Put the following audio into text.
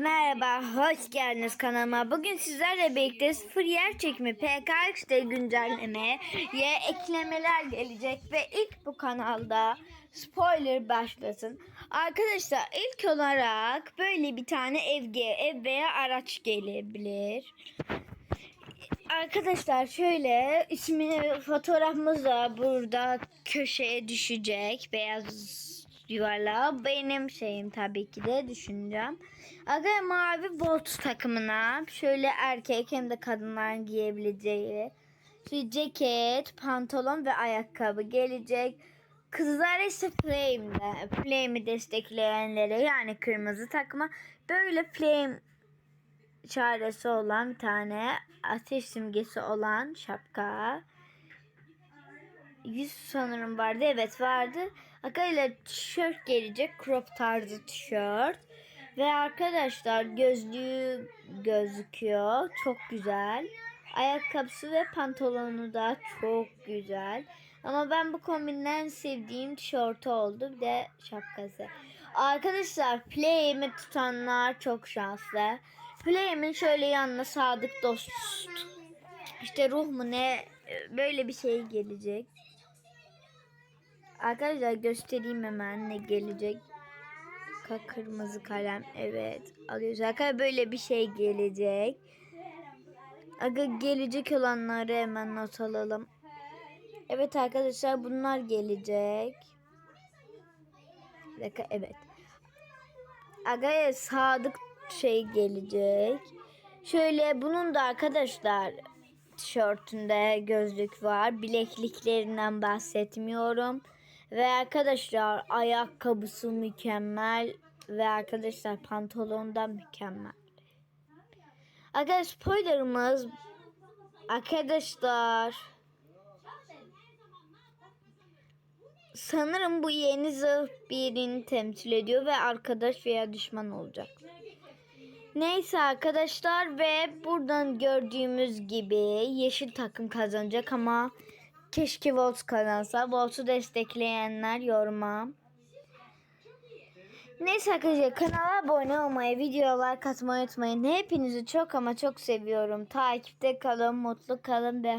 Merhaba, hoş geldiniz kanalıma. Bugün sizlerle birlikte sıfır yer çekimi PKX'de güncellemeye eklemeler gelecek ve ilk bu kanalda spoiler başlasın. Arkadaşlar ilk olarak böyle bir tane ev, ev veya araç gelebilir. Arkadaşlar şöyle ismini fotoğrafımız da burada köşeye düşecek beyaz yuvarlağı benim şeyim tabii ki de düşüneceğim. Aga mavi volt takımına şöyle erkek hem de kadınlar giyebileceği şu ceket, pantolon ve ayakkabı gelecek. Kızlar ise Flame'de. Flame'i destekleyenlere yani kırmızı takıma böyle Flame çaresi olan bir tane ateş simgesi olan şapka. Yüz sanırım vardı. Evet vardı. Akayla tişört gelecek. Crop tarzı tişört. Ve arkadaşlar gözlüğü gözüküyor. Çok güzel. Ayakkabısı ve pantolonu da çok güzel. Ama ben bu kombinden sevdiğim tişörtü oldu. Bir de şapkası. Arkadaşlar Play'imi tutanlar çok şanslı. Play'imin şöyle yanına sadık dost. İşte ruh mu ne böyle bir şey gelecek. Arkadaşlar göstereyim hemen ne gelecek. Ka- Kırmızı kalem evet alıyoruz. Arkadaşlar böyle bir şey gelecek. Aga gelecek olanları hemen not alalım. Evet arkadaşlar bunlar gelecek. Dakika evet. Aga sadık şey gelecek. Şöyle bunun da arkadaşlar tişörtünde gözlük var. Bilekliklerinden bahsetmiyorum. Ve arkadaşlar ayakkabısı mükemmel. Ve arkadaşlar pantolonu da mükemmel. Arkadaşlar spoilerımız arkadaşlar sanırım bu yeni zırh birini temsil ediyor ve arkadaş veya düşman olacak. Neyse arkadaşlar ve buradan gördüğümüz gibi yeşil takım kazanacak ama keşke Volt kazansa. Volt'u destekleyenler yoruma. Neyse arkadaşlar kanala abone olmayı, videolar katmayı unutmayın. Hepinizi çok ama çok seviyorum. Takipte kalın, mutlu kalın ve